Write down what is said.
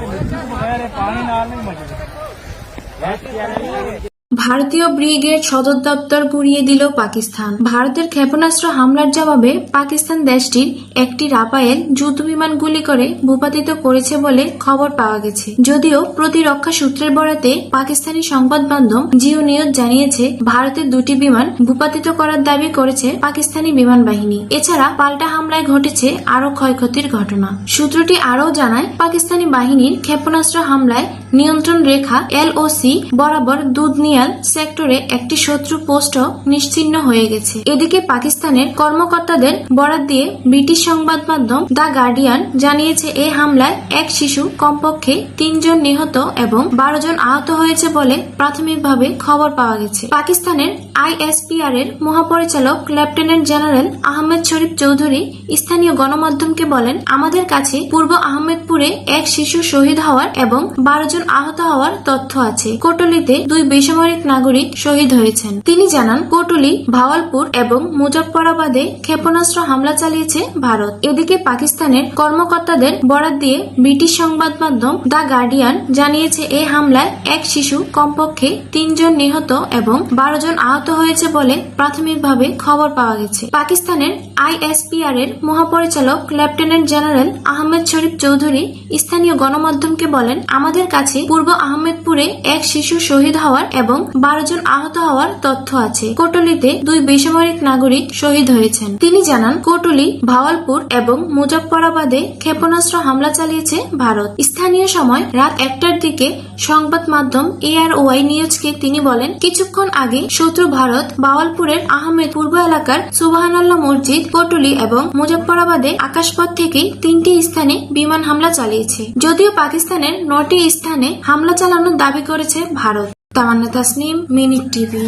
पानी डालने मज़ा ভারতীয় ব্রিগেড সদর দপ্তর গুড়িয়ে দিল পাকিস্তান। ভারতের ক্ষেপণাস্ত্র হামলার জবাবে পাকিস্তান দেশটির একটি রাফায়েল যুদ্ধবিমান গুলি করে ভূপাতিত করেছে বলে খবর পাওয়া গেছে। যদিও প্রতিরক্ষা সূত্রের বরাতে পাকিস্তানি সংবাদ মাধ্যম জিও নিউজ জানিয়েছে, ভারতের দুটি বিমান ভূপাতিত করার দাবি করেছে পাকিস্তানি বিমান বাহিনী। এছাড়া পাল্টা হামলায় ঘটেছে আরও ক্ষয়ক্ষতির ঘটনা। সূত্রটি আরও জানায়, পাকিস্তানি বাহিনীর ক্ষেপণাস্ত্র হামলায় নিয়ন্ত্রণ রেখা এলওসি বরাবর দুধনিয়াল সেক্টরে একটি শত্রু পোস্টও নিশ্চিহ্ন হয়ে গেছে। এদিকে পাকিস্তানের কর্মকর্তাদের বরাত দিয়ে ব্রিটিশ সংবাদ মাধ্যম দ্য গার্ডিয়ান জানিয়েছে এই হামলায় এক শিশু কমপক্ষে তিনজন নিহত এবং বারো জন আহত হয়েছে বলে প্রাথমিকভাবে খবর পাওয়া গেছে। পাকিস্তানের আইএসপিআর এর মহাপরিচালক লেফটেন্যান্ট জেনারেল আহমেদ শরীফ চৌধুরী স্থানীয় গণমাধ্যমকে বলেন, আমাদের কাছে পূর্ব আহমেদপুরে এক শিশু শহীদ হওয়ার এবং বারো জন আহত হওয়ার তথ্য আছে। কোটলিতে দুই বেসামরিক নাগরিক শহীদ হয়েছেন। তিনি জানান কোটলি ভাওয়ালপুর এবং মুজফরাবাদে ক্ষেপণাস্ত্র হামলা চালিয়েছে ভারত। এদিকে পাকিস্তানের কর্মকর্তাদের বরাত দিয়ে ব্রিটিশ সংবাদ মাধ্যম দ্য গার্ডিয়ান জানিয়েছে এই হামলায় এক শিশু কমপক্ষে তিনজন নিহত এবং বারো জন আহত হয়েছে বলে প্রাথমিকভাবে খবর পাওয়া গেছে। পাকিস্তানের আইএসপিআর এর মহাপরিচালক লেফটেন্যান্ট জেনারেল আহমেদ শরীফ চৌধুরী স্থানীয় গণমাধ্যমকে বলেন, আমাদের কাছে পূর্ব আহমেদপুরে এক শিশু শহীদ হওয়ার এবং বারো জন আহত হওয়ার তথ্য আছে। কোটলিতে দুই বেসামরিক নাগরিক শহীদ হয়েছেন। তিনি জানান, কোটলি, ভাওয়ালপুর এবং মুজফ্ফরাবাদে ক্ষেপণাস্ত্র হামলা চালিয়েছে ভারত। স্থানীয় সময় রাত একটার দিকে সংবাদ মাধ্যম এ আর এআরওয়াই নিউজকে তিনি বলেন, কিছুক্ষণ আগে শত্রু ভারত বাওয়ালপুরের আহমেদ পূর্ব এলাকার সুবাহানাল্লাহ মসজিদ, কোটলি এবং মুজফ্ফরাবাদে আকাশপথ থেকে তিনটি স্থানে বিমান হামলা চালিয়েছে। যদিও পাকিস্তানের নটি স্থানে হামলা চালানোর দাবি করেছে Bharat. Tamanna Tasnim minute TV.